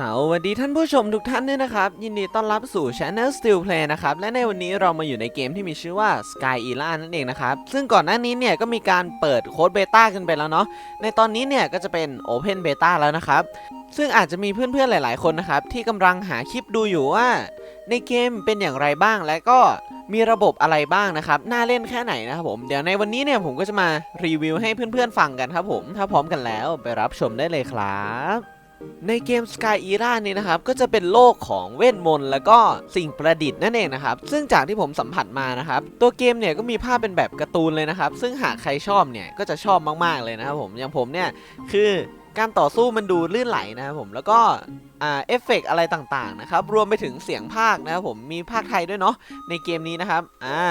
สวัสดีท่านผู้ชมทุกท่านด้วยนะครับ ยินดีต้อนรับสู่ Channel Still Play นะครับ และในวันนี้เรามาอยู่ในเกมที่มีชื่อว่า Sky e l a นั่นเองนะครับ ซึ่งก่อนหน้านี้เนี่ยก็มีการเปิดโค้ดเบต้ากันไปแล้วเนาะในตอนนี้เนี่ยก็จะเป็น Open Beta แล้วนะครับ ซึ่งอาจจะมีเพื่อนๆหลายๆคนนะครับ ที่กำลังหาคลิปดูอยู่ว่า ในเกมเป็นอย่างไรบ้างและก็มีระบบอะไรบ้างนะครับ น่าเล่นแค่ไหนนะครับผม เดี๋ยวในวันนี้เนี่ยผมก็จะมารีวิวให้เพื่อนๆฟังกันครับผม ถ้าพร้อมกันแล้วไปรับชมได้เลยครับ ในเกม Sky Era นี้นะครับ ก็จะเป็นโลกของเวทมนต์แล้วก็สิ่งประดิษฐ์นั่นเองนะครับ ซึ่งจากที่ผมสัมผัสมานะครับ ตัวเกมเนี่ยก็มีภาพเป็นแบบการ์ตูนเลยนะครับ ซึ่งหากใครชอบเนี่ยก็จะชอบมากๆเลยนะครับผมอย่างผมเนี่ยคือการต่อสู้มันดูลื่นไหลนะครับผมแล้วก็เอฟเฟกต์อะไรต่างๆนะครับรวมไปถึงเสียงภาคนะครับผมมีภาคไทยด้วยเนาะในเกมนี้นะครับอ่า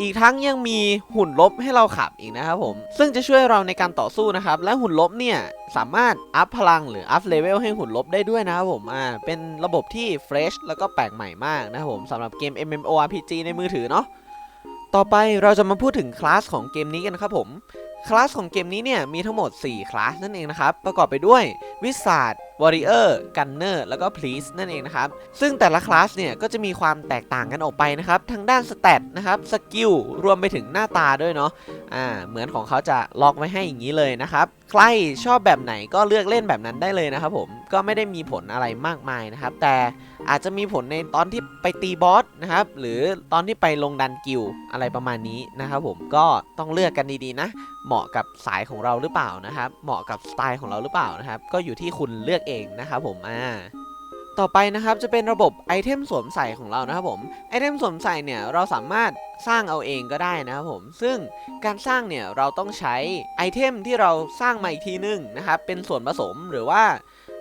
อีกทั้งยังมีหุ่นลบให้เราขับอีกนะครับผม ซึ่งจะช่วยเราในการต่อสู้นะครับ และหุ่นลบเนี่ยสามารถอัพพลังหรืออัพเลเวลให้หุ่นลบได้ด้วยนะครับผมอ่าเป็นระบบที่เฟรชแล้วก็แปลกใหม่มากนะครับผมสำหรับเกม MMORPG ในมือถือเนาะต่อไปเราจะมาพูดถึงคลาสของเกมนี้กันครับผมคลาสของเกมนี้เนี่ยมีทั้งหมด 4 คลาสนั่นเองนะครับ ประกอบไปด้วยวิสาด วอริเออร์กันเนอร์แล้วก็พลีสนั่นเองนะครับ ซึ่งแต่ละคลาสเนี่ย ก็จะมีความแตกต่างกันออกไปนะครับ ทั้งด้านสเตตนะครับสกิลรวมไปถึงหน้าตาด้วยเนาะอ่าเหมือนของเขาจะล็อกไว้ให้อย่างนี้เลยนะครับ ใครชอบแบบไหนก็เลือกเล่นแบบนั้นได้เลยนะครับผมก็ไม่ได้มีผลอะไรมากมายนะครับ แต่อาจจะมีผลในตอนที่ไปตีบอสนะครับหรือตอนที่ไปลงดันกิลอะไรประมาณนี้นะครับผมก็ต้องเลือกกันดีๆนะ เหมาะกับสายของเราหรือเปล่านะครับ เหมาะกับสไตล์ของเราหรือเปล่านะครับ ก็อยู่ที่คุณเลือกเองนะครับผมอ่าต่อไปนะครับจะเป็นระบบไอเทมสวมใส่ของเรานะครับผมไอเทมสวมใส่เนี่ยเราสามารถสร้างเอาเองก็ได้นะครับผมซึ่งการสร้างเนี่ยเราต้องใช้ไอเทมที่เราสร้างมาอีกทีนึงนะครับเป็นส่วนผสมหรือว่า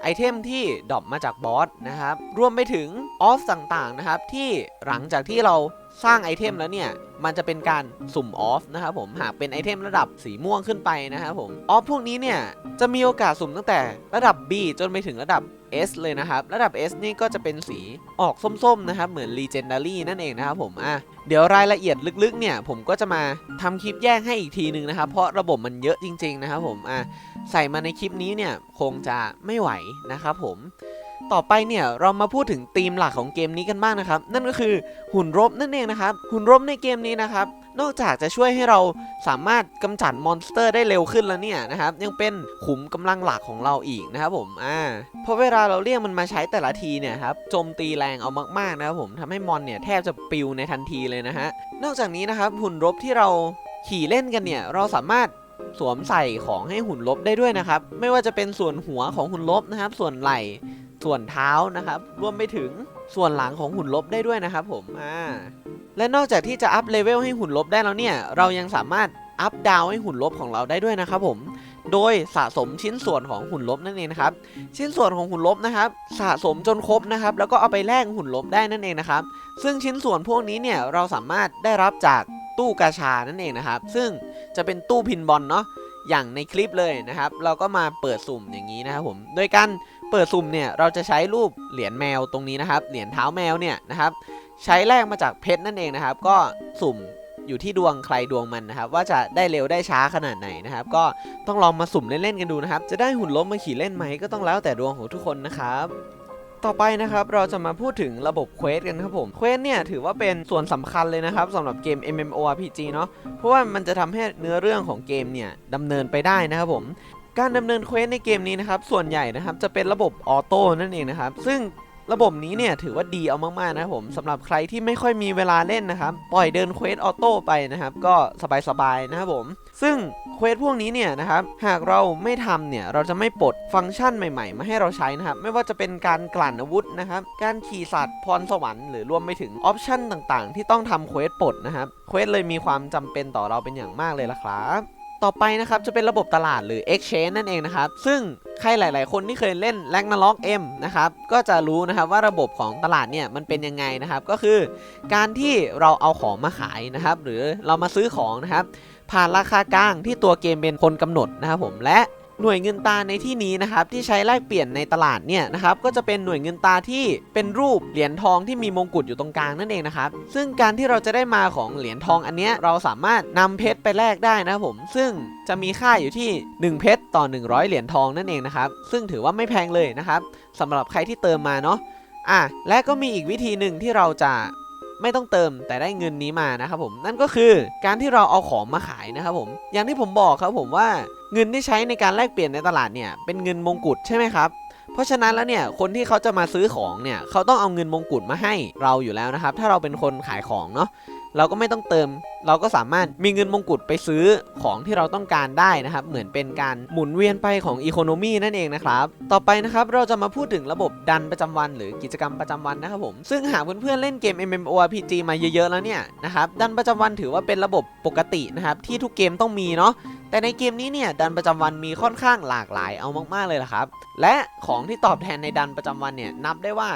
ไอเทมที่ดรอปมาจากบอสนะครับรวมไปถึงออฟต่างๆนะครับที่หลังจากที่เรา สร้างไอเทมแล้วเนี่ย มันจะเป็นการสุ่มออฟนะครับผม หากเป็นไอเทมระดับสีม่วงขึ้นไปนะครับผม ออฟพวกนี้เนี่ย จะมีโอกาสสุ่มตั้งแต่ระดับ B จนไปถึงระดับ S เลยนะครับ ระดับ S นี่ก็จะเป็นสีออกส้มๆนะครับ เหมือน Legendary นั่นเองนะครับผม อะ เดี๋ยวรายละเอียดลึกๆ เนี่ย ผมก็จะมาทำคลิปแยกให้อีกทีหนึ่งนะครับ เพราะระบบมันเยอะจริง ๆ นะครับผม อะ ใส่มาในคลิปนี้เนี่ย คงจะไม่ไหวนะครับผม ต่อไปเนี่ยเรามาพูดถึงธีมหลักของเกมนี้กันบ้างนะครับ นั่นก็คือหุ่นรบนั่นเองนะครับ หุ่นรบในเกมนี้นะครับ นอกจากจะช่วยให้เราสามารถกำจัดมอนสเตอร์ได้เร็วขึ้นแล้วเนี่ยนะครับ ยังเป็นขุมกำลังหลักของเราอีกนะครับผมอ่าเพราะเวลาเราเรียกมันมาใช้แต่ละทีเนี่ยครับโจมตีแรงเอามากๆนะครับผมทำให้มอนเนี่ยแทบจะปิวในทันทีเลยนะฮะนอกจากนี้นะครับหุ่นรบที่เราขี่เล่นกันเนี่ยเราสามารถสวมใส่ของให้หุ่นลบได้ด้วยนะครับ ไม่ว่าจะเป็นส่วนหัวของหุ่นลบนะครับ ส่วนไหล่ ส่วนเท้านะครับ รวมไปถึงส่วนหลังของหุ่นลบได้ด้วยนะครับผมอ่าและนอกจากที่จะอัพเลเวลให้หุ่นลบได้แล้วเนี่ย เรายังสามารถอัพดาวให้หุ่นลบของเราได้ด้วยนะครับผม โดยสะสมชิ้นส่วนของหุ่นลบนั่นเองนะครับ ชิ้นส่วนของหุ่นลบนะครับ สะสมจนครบนะครับ แล้วก็เอาไปแลกหุ่นลบได้นั่นเองนะครับ ซึ่งชิ้นส่วนพวกนี้เนี่ยเราสามารถได้รับจากตู้กาชานั่นเองนะครับ ซึ่งจะเป็นตู้พินบอลเนาะ อย่างในคลิปเลยนะครับ เราก็มาเปิดสุ่มอย่างนี้นะครับผม โดยการ ปิดสุ่มเนี่ยเราจะใช้รูปเหรียญแมวตรงนี้นะครับ เหรียญเท้าแมวเนี่ยนะครับ ใช้แลกมาจากเพชรนั่นเองนะครับ ก็สุ่มอยู่ที่ดวงใครดวงมันนะครับ ว่าจะได้เร็วได้ช้าขนาดไหนนะครับ ก็ต้องลองมาสุ่มเล่นๆกันดูนะครับ จะได้หุ่นล้มมาขี่เล่นไหมก็ต้องแล้วแต่ดวงของทุกคนนะครับต่อไปนะครับเราจะมาพูดถึงระบบเควสกันครับผมเควสเนี่ยถือว่าเป็นส่วนสำคัญเลยนะครับสำหรับเกม MMORPG เนาะเพราะว่ามันจะทำให้เนื้อเรื่องของเกมเนี่ยดำเนินไปได้นะครับผม การดำเนินเควสในเกมนี้นะครับ ส่วนใหญ่นะครับจะเป็นระบบออโต้นั่นเองนะครับ ซึ่งระบบนี้เนี่ยถือว่าดีเอามากๆนะผมสำหรับใครที่ไม่ค่อยมีเวลาเล่นนะครับ ปล่อยเดินเควสออโต้ไปนะครับ ก็สบายๆนะครับผม ซึ่งเควสพวกนี้เนี่ยนะครับ หากเราไม่ทำเนี่ย เราจะไม่ปลดฟังก์ชันใหม่ๆ มาให้เราใช้นะครับ ไม่ว่าจะเป็นการกลั่นอาวุธนะครับ การขี่สัตว์พรสวรรค์หรือรวมไปถึงออปชันต่างๆ ที่ต้องทำเควสปลดนะครับเควสเลยมีความจำเป็นต่อเราเป็นอย่างมากเลยล่ะครับ ต่อไปนะครับจะเป็นระบบตลาดหรือ Exchange นั่นเองนะครับ ซึ่งใครหลาย ๆ คนที่เคยเล่น r a g n a r o k M นะครับก็จะรู้นะครับว่าระบบของตลาดเนี่ยมันเป็นยังไงนะครับ ก็คือการที่เราเอาของมาขายนะครับ หรือเรามาซื้อของนะครับ ผ่านราคากลางที่ตัวเกมเป็นคนกำหนดนะครับผมและ หน่วยเงินตาในที่นี้นะครับที่ใช้แลกเปลี่ยนในตลาดเนี่ยนะครับก็จะเป็นหน่วยเงินตาที่เป็นรูปเหรียญทองที่มีมงกุฎอยู่ตรงกลางนั่นเองนะครับซึ่งการที่เราจะได้มาของเหรียญทองอันเนี้ยเราสามารถนำเพชรไปแลกได้นะครับผมซึ่งจะมีค่าอยู่ที่ 1 เพชรต่อ 100 เหรียญทองนั่นเองนะครับซึ่งถือว่าไม่แพงเลยนะครับสำหรับใครที่เติมมาเนาะอะและก็มีอีกวิธีหนึ่งที่เราจะ ไม่ต้องเติมแต่ได้เงินนี้มานะครับผมนั่นก็คือการที่เราเอาของมาขายนะครับผม อย่างที่ผมบอกครับผมว่าเงินที่ใช้ในการแลกเปลี่ยนในตลาดเนี่ยเป็นเงินมงกุฎใช่ไหมครับเพราะฉะนั้นแล้วเนี่ยคนที่เขาจะมาซื้อของเนี่ยเขาต้องเอาเงินมงกุฎมาให้เราอยู่แล้วนะครับ ถ้าเราเป็นคนขายของเนาะ เราก็ไม่ต้องเติม เราก็สามารถมีเงินมงกุฎไปซื้อของที่เราต้องการได้นะครับ เหมือนเป็นการหมุนเวียนไปของอีโคโนมีนั่นเองนะครับ ต่อไปนะครับเราจะมาพูดถึงระบบดันประจำวัน หรือกิจกรรมประจำวันนะครับผม ซึ่งหากเพื่อนๆเล่นเกม MMORPG มาเยอะๆแล้วเนี่ยนะครับดันประจำวันถือว่าเป็นระบบปกตินะครับที่ทุกเกมต้องมีเนาะแต่ในเกมนี้เนี่ยดันประจำวันมีค่อนข้างหลากหลายเอามากๆเลยละครับ และของที่ตอบแทนในดันประจำวันเนี่ยนับได้ว่า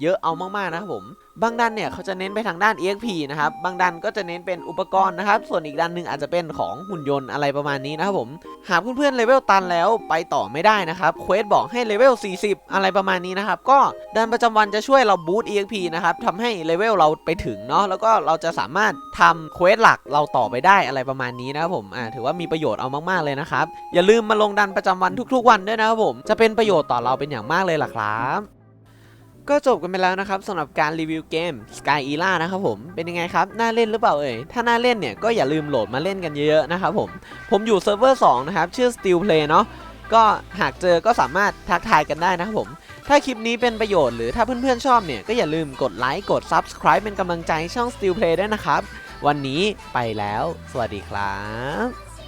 เยอะเอามากๆนะครับผม บางดันเนี่ยเขาจะเน้นไปทางด้าน EXP นะครับ บางดันก็จะเน้นเป็นอุปกรณ์นะครับ ส่วนอีกดันหนึ่งอาจจะเป็นของหุ่นยนต์อะไรประมาณนี้นะครับผม หากเพื่อนๆเลเวลตันแล้วไปต่อไม่ได้นะครับเควสบอกให้เลเวล 40 อะไรประมาณนี้นะครับ ก็ดันประจำวันจะช่วยเราบูต EXP นะครับทำให้เลเวลเราไปถึงเนาะ แล้วก็เราจะสามารถทำเควสหลักเราต่อไปได้อะไรประมาณนี้นะครับผม อ่า ถือว่ามีประโยชน์เอามากๆเลยนะครับ อย่าลืมมาลงดันประจำวันทุกๆ วันด้วยนะครับผม จะเป็นประโยชน์ต่อเราเป็นอย่างมากเลยล่ะครับ ก็จบกันไปแล้วนะครับสำหรับการรีวิวเกม Sky e l a นะครับผมเป็นยังไงครับ น่าเล่นหรือเปล่าเอ่ย ถ้าน่าเล่นเนี่ยก็อย่าลืมโหลดมาเล่นกันเยอะๆนะครับผม ผมอยู่เซิร์ฟเวอร์2นะครับ ชื่อ Steel Play เนาะก็หากเจอก็สามารถทักทายกันได้นะครับผม ถ้าคลิปนี้เป็นประโยชน์หรือถ้าเพื่อนๆชอบเนี่ย ก็อย่าลืมกดไลค์กด Subscribe เป็นกำลังใจช่อง Steel Play ด้วยนะครับ วันนี้ไปแล้ว สวัสดีครับ